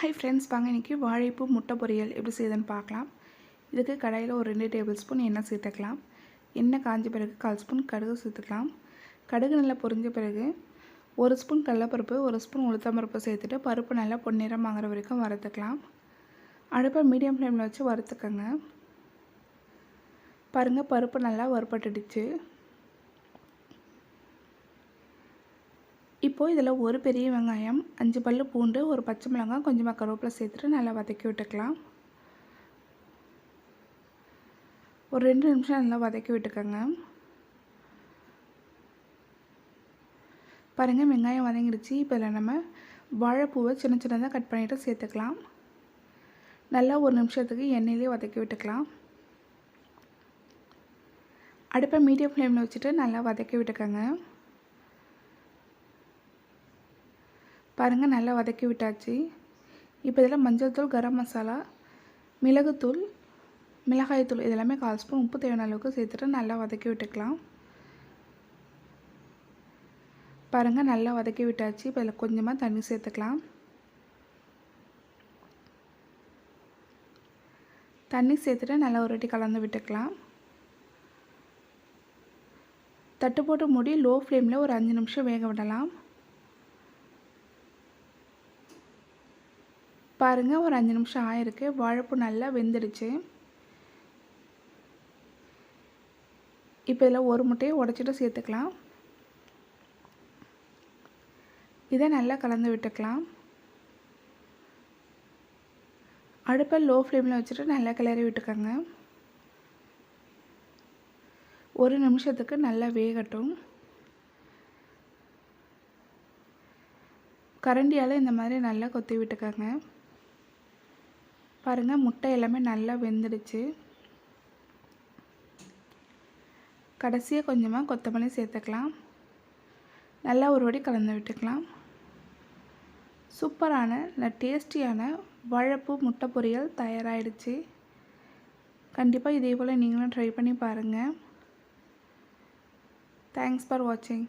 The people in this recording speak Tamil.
ஹை ஃப்ரெண்ட்ஸ் வாங்க இன்றைக்கி வாழைப்பூ முட்டை பொரியல் எப்படி செய்யுதுன்னு பார்க்கலாம். இதுக்கு கடையில் ஒரு ரெண்டு டேபிள் ஸ்பூன் எண்ணெய் சேர்த்துக்கலாம். எண்ணெய் காஞ்ச பிறகு கால் ஸ்பூன் கடுகு சேர்த்துக்கலாம். கடுகு நல்லா பொரிஞ்ச பிறகு ஒரு ஸ்பூன் கடலப்பருப்பு ஒரு ஸ்பூன் உளுத்தம்பருப்பு சேர்த்துட்டு பருப்பு நல்லா பொன்னிறம் வாங்குற வரைக்கும் வறுத்துக்கலாம். அடுப்பை மீடியம் ஃப்ளேமில் வச்சு வறுத்துக்கோங்க. பாருங்கள் பருப்பு நல்லா வறுப்பட்டுடுச்சு இப்போது இதில் ஒரு பெரிய வெங்காயம் அஞ்சு பல் பூண்டு ஒரு பச்சை மிளகாய் கொஞ்சமாக கருவேப்பிலை சேர்த்துட்டு நல்லா வதக்கி விட்டுக்கலாம். ஒரு ரெண்டு நிமிஷம் நல்லா வதக்கி விட்டுக்கோங்க. பாருங்கள் வெங்காயம் வதங்கிடுச்சு. இப்போ இதில் நம்ம வாழைப்பூவை சின்ன சின்னதாக கட் பண்ணிவிட்டு சேர்த்துக்கலாம். நல்லா ஒரு நிமிஷத்துக்கு எண்ணெயிலே வதக்கி விட்டுக்கலாம். அடுப்பை மீடியம் ஃப்ளேமில் வச்சுட்டு நல்லா வதக்கி விட்டுக்கோங்க. பாருங்கள் நல்லா வதக்கி விட்டாச்சு. இப்போ இதில் மஞ்சள் தூள் கரம் மசாலா மிளகுத்தூள் மிளகாய்த்தூள் இதெல்லாமே கால் ஸ்பூன் உப்பு தேவையான அளவுக்கு சேர்த்துட்டு நல்லா வதக்கி விட்டுக்கலாம். பாருங்கள் நல்லா வதக்கி விட்டாச்சு. இப்போ இதில் கொஞ்சமாக தண்ணி சேர்த்துக்கலாம். தண்ணி சேர்த்துட்டு நல்லா ஒரு வாட்டி கலந்து விட்டுக்கலாம். தட்டு போட்டு மூடி லோ ஃப்ளேமில் ஒரு அஞ்சு நிமிஷம் வேக விடலாம். பாருங்கள் ஒரு அஞ்சு நிமிஷம் ஆயிருக்கு. வாழைப்பூ நல்லா வெந்துடுச்சு. இப்போ இதில் ஒரு முட்டையை உடச்சிட்டு சேர்த்துக்கலாம். இதை நல்லா கலந்து விட்டுக்கலாம். அடுப்பை லோ ஃப்ளேமில் வச்சுட்டு நல்லா கிளறி விட்டுக்கோங்க. ஒரு நிமிஷத்துக்கு நல்லா வேகட்டும். கரண்டியால் இந்த மாதிரி நல்லா கொத்தி விட்டுக்கோங்க. பாருங்கள் முட்டை எல்லாமே நல்லா வெந்துடுச்சு. கடைசியாக கொஞ்சமாக கொத்தமல்லி சேர்த்துக்கலாம். நல்லா ஒரு வடி கலந்து விட்டுக்கலாம். சூப்பரான நல்ல டேஸ்டியான வாழைப்பூ முட்டை பொரியல் தயாராகிடுச்சு கண்டிப்பாக இதே போல் நீங்களும் ட்ரை பண்ணி பாருங்கள் தேங்க்ஸ் ஃபார் வாட்சிங்